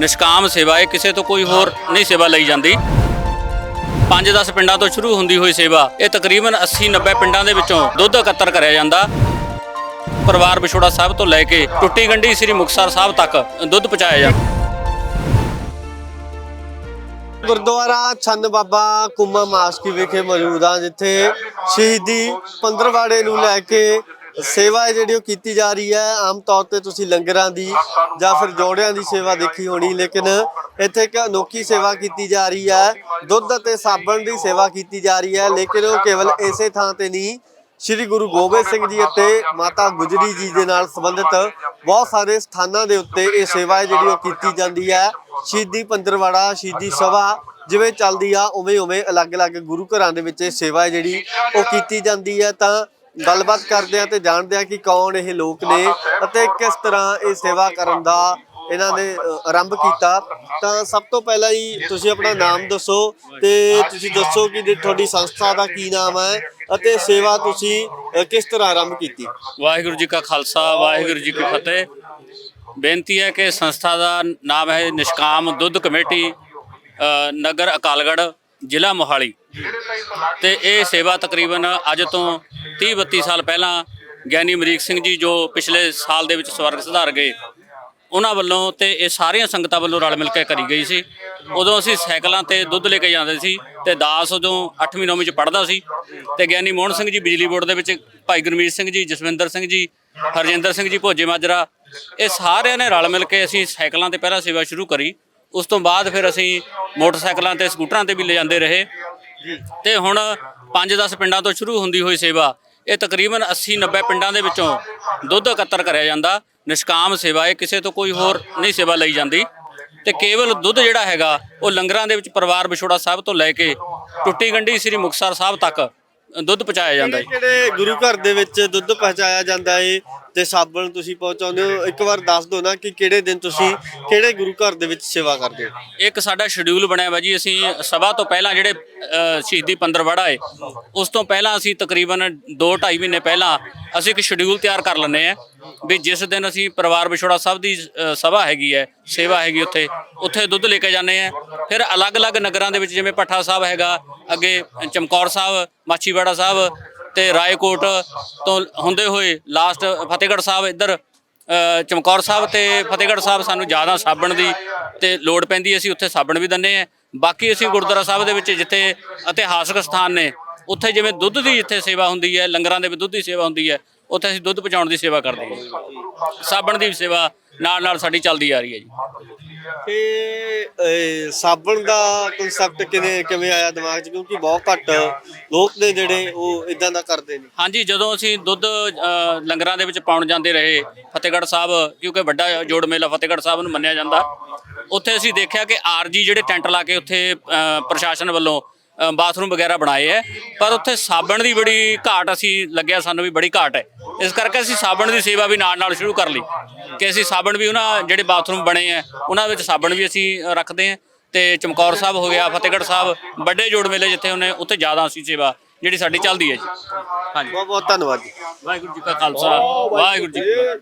ਨਿਸ਼ਕਾਮ ਸੇਵਾ ਹੈ ਕਿਸੇ ਤੋਂ ਕੋਈ ਹੋਰ ਨਹੀਂ ਸੇਵਾ ਲਈ ਜਾਂਦੀ। 5-10 ਪਿੰਡਾਂ ਤੋਂ ਸ਼ੁਰੂ ਹੁੰਦੀ ਹੋਈ ਸੇਵਾ, ਇਹ ਤਕਰੀਬਨ 80-90 ਪਿੰਡਾਂ ਦੇ ਵਿੱਚੋਂ ਦੁੱਧ ਇਕੱਤਰ ਕਰਿਆ ਜਾਂਦਾ। ਪਰਿਵਾਰ ਵਿਛੋੜਾ ਸਾਹਿਬ ਤੋਂ ਲੈ ਕੇ ਟੁੱਟੀ ਗੰਢੀ ਸ੍ਰੀ ਮੁਕਤਸਰ ਸਾਹਿਬ ਤੱਕ ਦੁੱਧ ਪਹੁੰਚਾਇਆ ਜਾਂਦਾ। ਗੁਰਦੁਆਰਾ ਚੰਨ ਬਾਬਾ ਕੁੰਮਾ ਮਾਸਕੀ ਵਿਖੇ ਮੌਜੂਦ ਆ, ਜਿੱਥੇ ਸ਼ਹੀਦੀ ਪੰਦਰਵਾੜੇ ਨੂੰ ਲੈ ਕੇ ਸੇਵਾ ਹੈ ਜਿਹੜੀ ਉਹ ਕੀਤੀ ਜਾ ਰਹੀ ਹੈ, ਆਮ ਤੌਰ ਤੇ ਤੁਸੀਂ ਲੰਗਰਾਂ ਦੀ ਜਾਂ ਫਿਰ ਜੋੜਿਆਂ ਦੀ ਸੇਵਾ ਦੇਖੀ ਹੋਣੀ, ਲੇਕਿਨ ਇੱਥੇ ਇੱਕ ਅਨੋਖੀ ਸੇਵਾ ਕੀਤੀ ਜਾ ਰਹੀ ਹੈ, ਦੁੱਧ ਅਤੇ ਸਾਬਣ ਦੀ ਸੇਵਾ ਕੀਤੀ ਜਾ ਰਹੀ ਹੈ, ਲੇਕਿਨ ਉਹ ਕੇਵਲ ਇਸੇ ਥਾਂ ਤੇ ਨਹੀਂ, ਸ੍ਰੀ ਗੁਰੂ ਗੋਬਿੰਦ ਸਿੰਘ ਜੀ ਅਤੇ ਮਾਤਾ ਗੁਜਰੀ ਜੀ ਦੇ ਨਾਲ ਸੰਬੰਧਿਤ ਬਹੁਤ ਸਾਰੇ ਸਥਾਨਾਂ ਦੇ ਉੱਤੇ ਇਹ ਸੇਵਾ ਹੈ ਜਿਹੜੀ ਉਹ ਕੀਤੀ ਜਾਂਦੀ ਹੈ, ਸ਼ਹੀਦੀ ਪੰਦਰਵਾੜਾ, ਸ਼ਹੀਦੀ ਸਭਾ ਜਿਵੇਂ ਚੱਲਦੀ ਆ ਉਵੇਂ ਉਵੇਂ ਅਲੱਗ-ਅਲੱਗ ਗੁਰੂ ਘਰਾਂ ਦੇ ਵਿੱਚ ਇਹ ਸੇਵਾ ਜਿਹੜੀ ਉਹ ਕੀਤੀ ਜਾਂਦੀ ਹੈ, ਤਾਂ ਗੱਲਬਾਤ ਕਰਦੇ ਆ ਤੇ ਜਾਣਦੇ ਆ ਕਿ ਕੌਣ ਇਹ ਲੋਕ ਨੇ ਅਤੇ ਕਿਸ ਤਰ੍ਹਾਂ ਇਹ ਸੇਵਾ ਕਰਨ ਦਾ ਇਹਨਾਂ ਨੇ ਆਰੰਭ ਕੀਤਾ। ਤਾਂ ਸਭ ਤੋਂ ਪਹਿਲਾਂ ਹੀ ਤੁਸੀਂ ਆਪਣਾ ਨਾਮ ਦੱਸੋ ਤੇ ਤੁਸੀਂ ਦੱਸੋ ਕਿ ਜੇ ਤੁਹਾਡੀ ਸੰਸਥਾ ਦਾ ਕੀ ਨਾਮ ਹੈ ਅਤੇ ਸੇਵਾ ਤੁਸੀਂ ਅ, ਕਿਸ ਤਰ੍ਹਾਂ ਆਰੰਭ ਕੀਤੀ? ਵਾਹਿਗੁਰੂ ਜੀ ਕਾ ਖਾਲਸਾ ਵਾਹਿਗੁਰੂ ਜੀ ਕੀ ਫਤਿਹ। ਬੇਨਤੀ ਹੈ ਕਿ ਸੰਸਥਾ ਦਾ ਨਾਮ ਹੈ ਨਿਸ਼ਕਾਮ ਦੁੱਧ ਕਮੇਟੀ ਅ, ਨਗਰ ਅਕਾਲਗੜ੍ਹ। ਜ਼ਿਲ੍ਹਾ ਮੋਹਾਲੀ। ਤੇ ਇਹ ਸੇਵਾ ਤਕਰੀਬਨ ਅੱਜ ਤੋਂ 30 32 ਸਾਲ ਪਹਿਲਾਂ ਗਿਆਨੀ ਅਮਰੀਕ ਸਿੰਘ ਜੀ ਜੋ ਪਿਛਲੇ ਸਾਲ ਦੇ ਵਿੱਚ ਸਵਰਗ ਸੁਧਾਰ ਗਏ, ਉਹਨਾਂ ਵੱਲੋਂ ਤੇ ਇਹ ਸਾਰੀਆਂ ਸੰਗਤਾਂ ਵੱਲੋਂ ਰਲ ਮਿਲ ਕੇ ਕਰੀ ਗਈ ਸੀ। ਉਦੋਂ ਅਸੀਂ ਸਾਈਕਲਾਂ ਤੇ ਦੁੱਧ ਲੈ ਕੇ ਜਾਂਦੇ ਸੀ ਤੇ ਦਾਸ ਉਦੋਂ 8ਵੀਂ 9ਵੀਂ ਚ ਪੜ੍ਹਦਾ ਸੀ ਤੇ ਗਿਆਨੀ ਮੋਹਨ ਸਿੰਘ ਜੀ ਬਿਜਲੀ ਬੋਰਡ ਦੇ ਵਿੱਚ, ਭਾਈ ਗੁਰਮੀਤ ਸਿੰਘ ਜੀ, ਜਸਵਿੰਦਰ ਸਿੰਘ ਜੀ, ਹਰਜਿੰਦਰ ਸਿੰਘ ਜੀ, ਭੋਜੇ ਮਾਜਰਾ, ਇਹ ਸਾਰਿਆਂ ਨੇ ਰਲ ਮਿਲ ਕੇ ਅਸੀਂ ਸਾਈਕਲਾਂ ਤੇ ਪਹਿਲਾਂ ਸੇਵਾ ਸ਼ੁਰੂ ਕਰੀ। ਉਸ ਤੋਂ ਬਾਅਦ ਫਿਰ ਅਸੀਂ ਮੋਟਰਸਾਈਕਲਾਂ ਤੇ ਸਕੂਟਰਾਂ ਤੇ ਵੀ ਲੈ ਜਾਂਦੇ ਰਹੇ। ਤੇ ਹੁਣ 5-10 ਪਿੰਡਾਂ ਤੋਂ ਸ਼ੁਰੂ ਹੁੰਦੀ ਹੋਈ ਸੇਵਾ, ਇਹ ਤਕਰੀਬਨ 80-90 ਪਿੰਡਾਂ ਦੇ ਵਿੱਚੋਂ ਦੁੱਧ ਇਕੱਤਰ ਕਰਿਆ ਜਾਂਦਾ। ਨਿਸ਼ਕਾਮ ਸੇਵਾ ਹੈ ਕਿਸੇ ਤੋਂ ਕੋਈ ਹੋਰ ਨਹੀਂ ਸੇਵਾ ਲਈ ਜਾਂਦੀ। ਤੇ ਕੇਵਲ ਦੁੱਧ ਜਿਹੜਾ ਹੈਗਾ, ਉਹ ਲੰਗਰਾਂ ਦੇ ਵਿੱਚ ਪਰਿਵਾਰ ਵਿਛੋੜਾ ਸਾਹਿਬ ਤੋਂ ਲੈ ਕੇ ਟੁੱਟੀ ਗੰਢੀ ਸ੍ਰੀ ਮੁਕਤਸਰ ਸਾਹਿਬ ਤੱਕ ਦੁੱਧ ਪਹੁੰਚਾਇਆ ਜਾਂਦਾ ਹੈ। ਕਿਹੜੇ ਗੁਰੂ ਘਰ ਦੇ ਵਿੱਚ ਦੁੱਧ ਪਹੁੰਚਾਇਆ ਜਾਂਦਾ ਹੈ ਤੇ ਸਾਬਣ ਤੁਸੀਂ ਪਹੁੰਚਾਉਂਦੇ ਹੋ, ਇੱਕ ਵਾਰ ਦੱਸ ਦਿਓ ਨਾ ਕਿ ਕਿਹੜੇ ਦਿਨ ਤੁਸੀਂ ਕਿਹੜੇ ਗੁਰੂ ਘਰ ਦੇ ਵਿੱਚ ਸੇਵਾ ਕਰਦੇ ਹੋ? ਇੱਕ ਸਾਡਾ ਸ਼ਡਿਊਲ ਬਣਿਆ ਵਾ ਜੀ, ਅਸੀਂ ਸਭਾ ਤੋਂ ਪਹਿਲਾਂ ਜਿਹੜੇ ਸ਼ਹੀਦੀ ਪੰਦਰਵਾੜਾ ਹੈ ਉਸ ਤੋਂ ਪਹਿਲਾਂ ਅਸੀਂ ਤਕਰੀਬਨ 2.5 ਮਹੀਨੇ ਪਹਿਲਾਂ ਅਸੀਂ ਇੱਕ ਸ਼ਡਿਊਲ ਤਿਆਰ ਕਰ ਲੈਂਦੇ ਆ ਵੀ ਜਿਸ ਦਿਨ ਅਸੀਂ ਪਰਿਵਾਰ ਵਿਛੋੜਾ ਸਾਹਿਬ ਦੀ ਸਭਾ ਹੈਗੀ ਹੈ, ਸੇਵਾ ਹੈਗੀ ਉੱਥੇ ਉੱਥੇ ਦੁੱਧ ਲੈ ਕੇ ਜਾਂਦੇ ਆ ਫਿਰ ਅਲੱਗ-ਅਲੱਗ ਨਗਰਾਂ ਦੇ ਵਿੱਚ ਜਿਵੇਂ ਪੱਠਾ ਸਾਹਿਬ ਹੈਗਾ, ਅੱਗੇ ਚਮਕੌਰ ਸਾਹਿਬ, ਮਾਛੀਵਾੜਾ ਸਾਹਿਬ ਤੇ ਰਾਏਕੋਟ ਤੋਂ ਹੁੰਦੇ ਹੋਏ ਲਾਸਟ ਫਤਿਹਗੜ੍ਹ ਸਾਹਿਬ ਇੱਧਰ ਚਮਕੌਰ ਸਾਹਿਬ ਤੇ ਫਤਿਹਗੜ੍ਹ ਸਾਹਿਬ ਸਾਨੂੰ ਜ਼ਿਆਦਾ ਸਾਬਣ ਦੀ ਤੇ ਲੋੜ ਪੈਂਦੀ ਹੈ, ਅਸੀਂ ਉੱਥੇ ਸਾਬਣ ਵੀ ਦਿੰਦੇ ਆ ਬਾਕੀ ਅਸੀਂ ਗੁਰਦੁਆਰਾ ਸਾਹਿਬ ਦੇ ਵਿੱਚ ਜਿੱਥੇ ਇਤਿਹਾਸਕ ਸਥਾਨ ਨੇ ਉੱਥੇ ਜਿਵੇਂ ਦੁੱਧ ਦੀ ਜਿੱਥੇ ਸੇਵਾ ਹੁੰਦੀ ਹੈ ਲੰਗਰਾਂ ਦੇ ਵਿੱਚ ਦੁੱਧ ਦੀ ਸੇਵਾ ਹੁੰਦੀ ਹੈ ਉੱਥੇ ਅਸੀਂ ਦੁੱਧ ਪਹੁੰਚਾਉਣ ਦੀ ਸੇਵਾ ਕਰਦੇ ਹਾਂ। ਸਾਬਣ ਦੀ ਵੀ ਸੇਵਾ ਨਾਲ ਨਾਲ ਸਾਡੀ ਚੱਲਦੀ ਆ ਰਹੀ ਹੈ ਜੀ। ਤੇ ਅਹ, ਸਾਬਣ ਦਾ ਕਨਸੈਪਟ ਕਿਵੇਂ ਕਿਵੇਂ ਆਇਆ ਦਿਮਾਗ 'ਚ? ਕਿਉਂਕਿ ਬਹੁਤ ਘੱਟ ਲੋਕ ਨੇ ਜਿਹੜੇ ਉਹ ਇਦਾਂ ਦਾ ਕਰਦੇ ਨੇ। ਹਾਂਜੀ ਜਦੋਂ ਅਸੀਂ ਦੁੱਧ ਅ, ਲੰਗਰਾਂ ਦੇ ਵਿੱਚ ਪਾਉਣ ਜਾਂਦੇ ਰਹੇ ਫਤਿਹਗੜ੍ਹ ਸਾਹਿਬ ਕਿਉਂਕਿ ਵੱਡਾ ਜੋੜ ਮੇਲਾ ਫਤਿਹਗੜ੍ਹ ਸਾਹਿਬ ਨੂੰ ਮੰਨਿਆ ਜਾਂਦਾ ਉੱਥੇ ਅਸੀਂ ਦੇਖਿਆ ਕਿ ਆਰਜੀ ਜਿਹੜੇ ਟੈਂਟ ਲਾ ਕੇ ਉੱਥੇ ਅ, ਪ੍ਰਸ਼ਾਸਨ ਵੱਲੋਂ ਅ, ਬਾਥਰੂਮ ਵਗੈਰਾ ਬਣਾਏ ਹੈ ਪਰ ਉੱਥੇ ਸਾਬਣ ਦੀ ਬੜੀ ਘਾਟ ਅਸੀਂ ਲੱਗਿਆ ਸਾਨੂੰ ਵੀ ਬੜੀ ਘਾਟ ਹੈ ਇਸ ਕਰਕੇ ਅਸੀਂ ਸਾਬਣ ਦੀ ਸੇਵਾ ਵੀ ਨਾਲ ਨਾਲ ਸ਼ੁਰੂ ਕਰ ਲਈ ਕਿ ਅਸੀਂ ਸਾਬਣ ਵੀ ਉਹਨਾਂ ਜਿਹੜੇ ਬਾਥਰੂਮ ਬਣੇ ਹੈ ਉਹਨਾਂ ਵਿੱਚ ਸਾਬਣ ਵੀ ਅਸੀਂ ਰੱਖਦੇ ਹਾਂ ਤੇ ਚਮਕੌਰ ਸਾਹਿਬ ਹੋ ਗਿਆ ਫਤਿਹਗੜ੍ਹ ਸਾਹਿਬ ਵੱਡੇ ਜੋੜ ਮੇਲੇ ਜਿੱਥੇ ਉਹਨੇ ਉੱਥੇ ਜ਼ਿਆਦਾ ਅਸੀਂ ਸੇਵਾ ਜਿਹੜੀ ਸਾਡੀ ਚੱਲਦੀ ਹੈ ਜੀ। ਹਾਂਜੀ। ਬਹੁਤ ਬਹੁਤ ਧੰਨਵਾਦ ਜੀ। ਵਾਹਿਗੁਰੂ ਜੀ ਕਾ ਖਾਲਸਾ ਵਾਹਿਗੁਰੂ ਜੀ ਕੀ ਫਤਿਹ।